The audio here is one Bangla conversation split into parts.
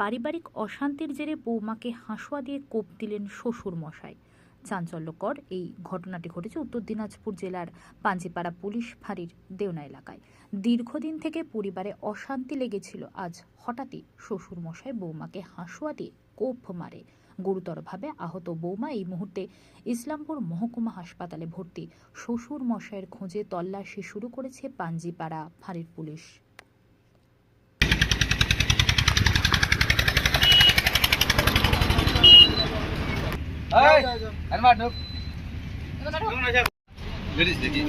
পারিবারিক অশান্তির জেরে বৌমাকে হাঁসুয়া দিয়ে কোপ দিলেন শ্বশুর মশাই চাঞ্চল্যকর এই ঘটনাটি ঘটেছে উত্তর দিনাজপুর জেলার পাঞ্জিপাড়া পুলিশ ফাঁড়ির দেওনা এলাকায়। দীর্ঘদিন থেকে পরিবারে অশান্তি লেগেছিল, আজ হঠাৎই শ্বশুর মশাই বৌমাকে হাঁসুয়া দিয়ে কোপ মারে। গুরুতরভাবে আহত বৌমা এই মুহূর্তে ইসলামপুর মহকুমা হাসপাতালে ভর্তি। শ্বশুর মশাইয়ের খোঁজে তল্লাশি শুরু করেছে পাঞ্জিপাড়া ফাঁড়ির পুলিশ। আপনার বোনের নাম কি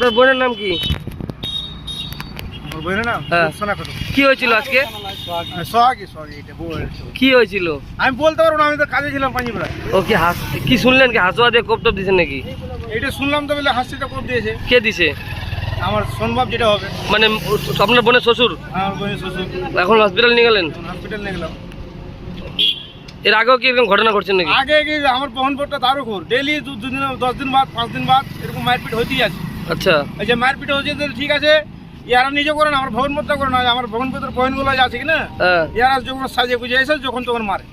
আমার বইয়ের নাম? হ্যাঁ। কি হয়েছিল আজকে? এটা কি হয়েছিল? আমি বলতে পারব না আমি তো কাজে ছিলাম পাঞ্জিপুরায় ও কি হাস কি শুনলেন কি? হাসুয়া দিয়ে কোপটপ দিছেন নাকি? এইটা শুনলাম তো বলে হাসিটা কোপ দিয়েছে। কে দিছে? আমার সোনবাব যেটা হবে। মানে আপনার বোনের শ্বশুর? আমার বোনের শ্বশুর। এখন হসপিটাল নিয়ে গেলেন? হসপিটাল নিয়ে গেলাম। এর আগেও কি এরকম ঘটনা ঘটছে নাকি? আগে কি আমার বহনপুরটা ঘোর। ডেলি দু দিন দশ দিন বাদ পাঁচ দিন বাদ এরকম মারপিট হতেই আছে। আচ্ছা। এই যে মারপিট হচ্ছে ঠিক আছে ইয়ারা নিজে করে না আমার ভবন মধ্যে করে না আমার ভবন ভিতরে বহনগুলো আছে কি না হ্যাঁ। ইয়ারা যখন সাজে গুজে এসে যখন তখন মারে।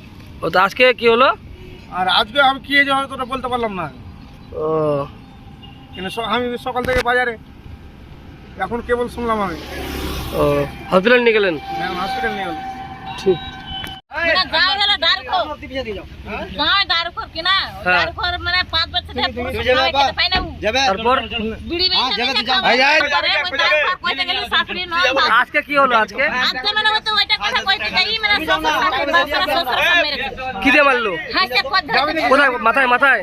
ও তো আজকে কি হলো? আর আজকে আমি কি হয়েছে হয়তো বলতে পারলাম না। ও। কিন্তু আমি সকাল থেকে বাজারে এখন কেবল শুনলাম আমি। ও হসপিটাল নিয়ে গেলেন? হসপিটাল নিয়ে গেলাম। ঠিক। মানে গাঁও হলো ডারখো গাঁও ডারখো কিনা? হ্যাঁ। ডারখোর মানে পাঁচ বছর ভাত। আজকে কি হলো আজকে? আজকে মানে। কি দিয়ে মারলো? কোথায় মাথায় মাথায়?